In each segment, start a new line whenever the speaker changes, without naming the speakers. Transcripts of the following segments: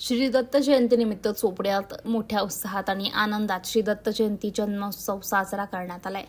श्री दत्त जयंतीनिमित्त चोपड्यात मोठ्या उत्साहात आणि आनंदात श्री दत्त जयंती जन्मोत्सव साजरा करण्यात आलाय.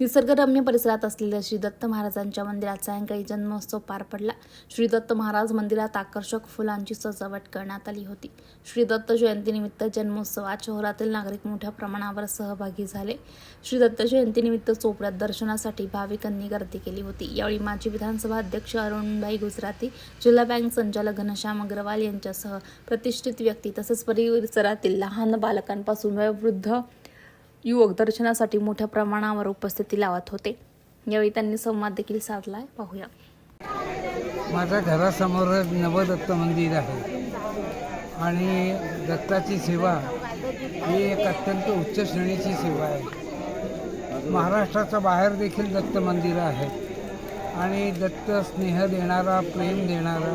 निसर्गरम्य परिसरात असलेल्या श्री दत्त महाराजांच्या मंदिरात सायंकाळी जन्मोत्सव पार पडला. श्री दत्त महाराज मंदिरात आकर्षक फुलांची सजावट करण्यात आली होती. श्री दत्त जयंतीनिमित्त जन्मोत्सवात शहरातील नागरिक मोठ्या प्रमाणावर सहभागी झाले. श्री दत्त जयंतीनिमित्त चोपड्यात दर्शनासाठी भाविकांनी गर्दी केली होती. यावेळी माजी विधानसभा अध्यक्ष अरुणबाई गुजराती जिल्हा बँक संचालक घनश्याम अग्रवाल यांच्यासह प्रतिष्ठित व्यक्ती तसेच परिसरातील लहान बालकांपासून वयोवृद्ध युवक दर्शनासाठी मोठ्या प्रमाणावर उपस्थिती लावत होते. यावेळी त्यांनी संवाद देखील साधलाय. पाहूया.
माझ्या घरासमोर नवदत्त मंदिर आहे. आणि दत्ताची सेवा ही एक अत्यंत उच्च श्रेणीची सेवा आहे. महाराष्ट्राच्या बाहेर देखील दत्त मंदिरं आहेत. आणि दत्त स्नेह देणारा प्रेम देणारा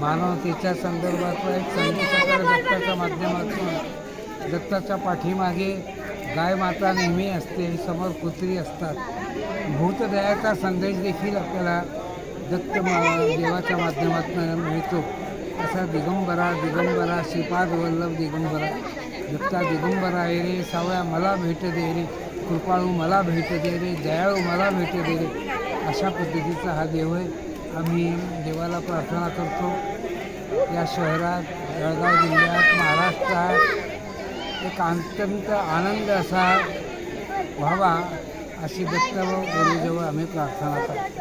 मानवतेच्या संदर्भातला एक संदेशाकडे दत्ताच्या माध्यमातून दत्ताच्या पाठीमागे गाय माता नेहमी असते समोर कुत्री असतात. भूतदयाचा संदेश देखील आपल्याला दत्त देवाच्या माध्यमातून मिळतो. असा दिगंबरा दिगंबरा श्रीपाद वल्लभ दिगंबरा. दत्ता दिगंबरा आहे रे सावळ्या मला भेट दे रे कृपाळू मला भेट दे रे दयाळू मला भेट दे रे. अशा पद्धतीचा हा देव आहे. आम्ही देवाला प्रार्थना करतो. या शहरात जळगाव जिल्ह्यात महाराष्ट्रात एक अत्यंत आनंद असा व्हावा अशी दत्त व गुरुजवळ आम्ही प्रार्थना करतो.